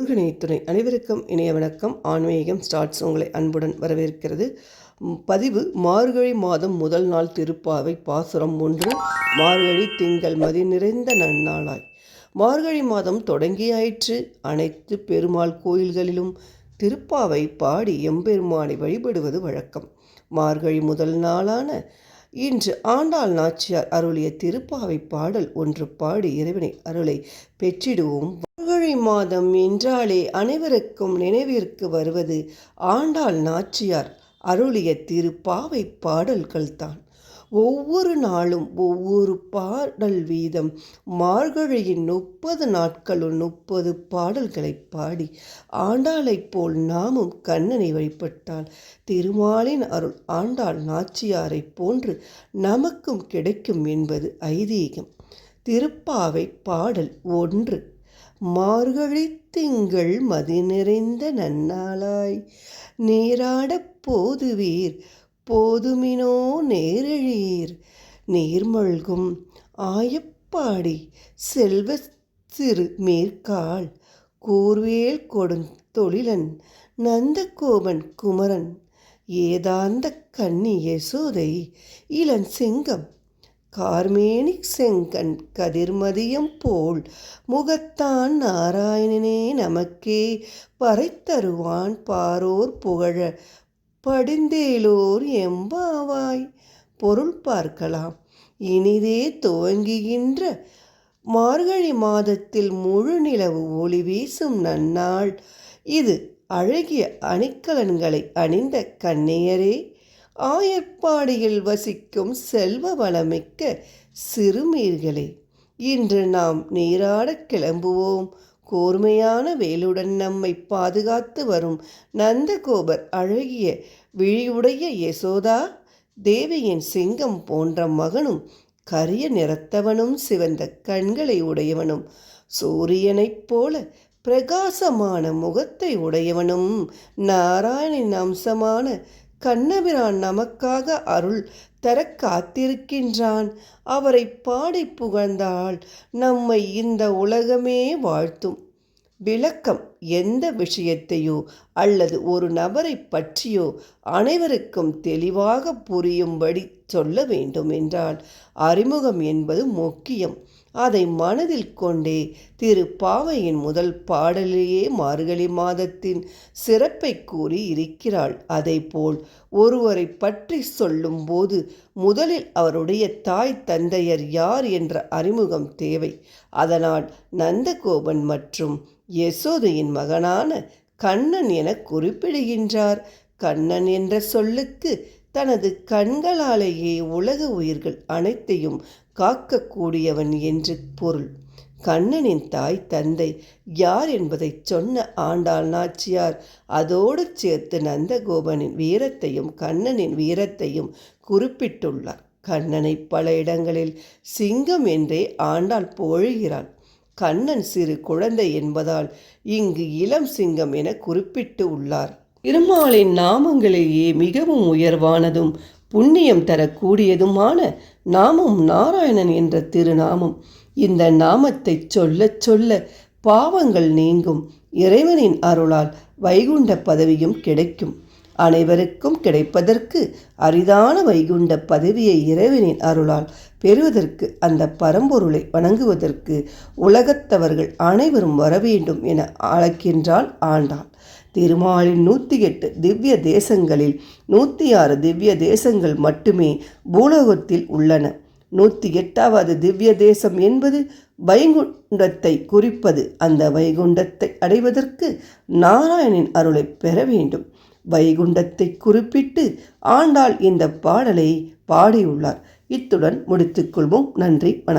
முருகனை துணை. அனைவருக்கும் இணைய வணக்கம். ஆன்மீகம் ஸ்டார்ட்ஸ் உங்களை அன்புடன் வரவேற்கிறது. பதிவு மார்கழி மாதம் முதல் நாள் திருப்பாவை பாசுரம் ஒன்று மார்கழி திங்கள் மதி நிறைந்த நன்னாளாய். மார்கழி மாதம் தொடங்கியாயிற்று. அனைத்து பெருமாள் கோயில்களிலும் திருப்பாவை பாடி எம்பெருமானை வழிபடுவது வழக்கம். மார்கழி முதல் நாளான இன்று ஆண்டாள் நாச்சியார் அருளிய திருப்பாவை பாடல் ஒன்று பாடி இறைவனை அருளை பெற்றிடுவோம். மார்கழி மாதம் என்றாலே அனைவருக்கும் நினைவிற்கு வருவது ஆண்டாள் நாச்சியார் அருளிய திருப்பாவை பாடல்கள்தான். ஒவ்வொரு நாளும் ஒவ்வொரு பாடல் வீதம் மார்கழியின் முப்பது நாட்களும் முப்பது பாடல்களை பாடி ஆண்டாளைப் போல் நாமும் கண்ணனை வழிபட்டால் திருமாலின் அருள் ஆண்டாள் நாச்சியாரைப் போன்று நமக்கும் கிடைக்கும் என்பது ஐதீகம். திருப்பாவை பாடல் ஒன்று. மார்கழி திங்கள் மதி நிறைந்த நன்னாளாய். நீராடப் போதுவீர் போதுமினோ நேரெழீர். நீர்மழ்கும் ஆயப்பாடி செல்வ சிறு மேற்கால். கூர்வேல் கொடுந்தொழிலன் நந்தகோபன் குமரன். ஏதாந்த கன்னி யசோதை இளன் சிங்கம் கார்மேனிக் செங்கன் கதிர்மதியம் போல் முகத்தான் நாராயணனே நமக்கே பறைத்தருவான் பாரோர் புகழ. படிந்தேலோர் எம்பாவாய். பொருள் பார்க்கலாம். இனிதே துவங்குகின்ற மார்கழி மாதத்தில் முழு நிலவு ஒளி வீசும் நன்னாள். இது அழகிய அணிக்கலன்களை அணிந்த கன்னியரே. ஆயர்ப்பாடியில் வசிக்கும் செல்வ வளமிக்க சிறுமீர்களே இன்று நாம் நீராடக் கிளம்புவோம். கூர்மையான வேலுடன் நம்மை பாதுகாத்து வரும் நந்தகோபர் அழகிய விழியுடைய யசோதா தேவியின் சிங்கம் போன்ற மகனும் கரிய நிறத்தவனும் சிவந்த கண்களை உடையவனும் சூரியனைப் போல பிரகாசமான முகத்தை உடையவனும் நாராயணின் அம்சமான கண்ணபிரான் நமக்காக அருள் தர காத்திருக்கின்றான். அவரை பாடி புகழ்ந்தால் நம்மை இந்த உலகமே வாழ்த்தும். விளக்கம் எந்த விஷயத்தையோ அல்லது ஒரு நபரை பற்றியோ அனைவருக்கும் தெளிவாக புரியும்படி சொல்ல வேண்டும் என்றால் அறிமுகம் என்பது முக்கியம். அதை மனதில் கொண்டே திரு பாவையின் முதல் பாடலிலேயே மார்கழி மாதத்தின் சிறப்பை கூறி இருக்கிறாள். அதைப்போல் ஒருவரை பற்றி சொல்லும்போது முதலில் அவருடைய தாய் தந்தையர் யார் என்ற அறிமுகம் தேவை. அதனால் நந்தகோபன் மற்றும் யசோதையின் மகனான கண்ணன் என குறிப்பிடுகின்றார். கண்ணன் என்ற சொல்லுக்கு தனது கண்களாலேயே உலக உயிர்கள் அனைத்தையும் காக்கக்கூடியவன் என்று பொருள். கண்ணனின் தாய் தந்தை யார் என்பதை சொன்ன ஆண்டாள் நாச்சியார் அதோடு சேர்த்து நந்தகோபனின் வீரத்தையும் கண்ணனின் வீரத்தையும் குறிப்பிட்டுள்ளார். கண்ணனை பல இடங்களில் சிங்கம் என்றே ஆண்டாள் போழுகிறாள் கண்ணன் சிறு குழந்தை என்பதால் இங்கு இளம் சிங்கம் என குறிப்பிட்டு உள்ளார். திருமாலின் நாமங்களிலேயே மிகவும் உயர்வானதும் புண்ணியம் தரக்கூடியதுமான நாமம் நாராயணன் என்ற திருநாமம். இந்த நாமத்தை சொல்லச் சொல்ல பாவங்கள் நீங்கும். இறைவனின் அருளால் வைகுண்ட பதவியும் கிடைக்கும். அனைவருக்கும் கிடைப்பதற்கு அரிதான வைகுண்ட பதவியை இறைவனின் அருளால் பெறுவதற்கு அந்த பரம்பொருளை வணங்குவதற்கு உலகத்தவர்கள் அனைவரும் வரவேண்டும் என அழைக்கின்றாள் ஆண்டாள். திருமாலின் நூற்றி எட்டு திவ்ய தேசங்களில் நூற்றி ஆறு திவ்ய தேசங்கள் மட்டுமே பூலோகத்தில் உள்ளன. நூற்றி எட்டாவது திவ்ய தேசம் என்பது வைகுண்டத்தை குறிப்பது. அந்த வைகுண்டத்தை அடைவதற்கு நாராயணின் அருளை பெற வேண்டும். வைகுண்டத்தை குறிப்பிட்டு ஆண்டாள் இந்த பாடலை பாடியுள்ளார். இத்துடன் முடித்துக்கொள்வோம் நன்றி வணக்கம்.